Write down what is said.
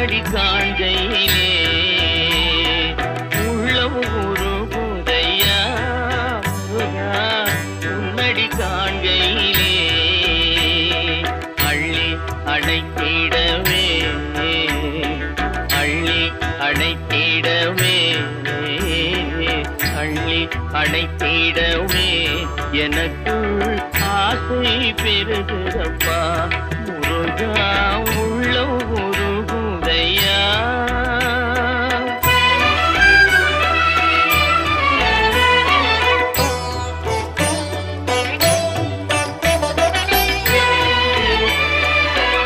உன்னடி காண்கையிலே உள்ளம் ஒரு புதையா உன்னடி காண்கையிலே அள்ளி அடைத்திடவே அள்ளி அடைத்திடவே அள்ளி அடைத்திடவே எனக்குள் ஆசை பெருகிறப்பா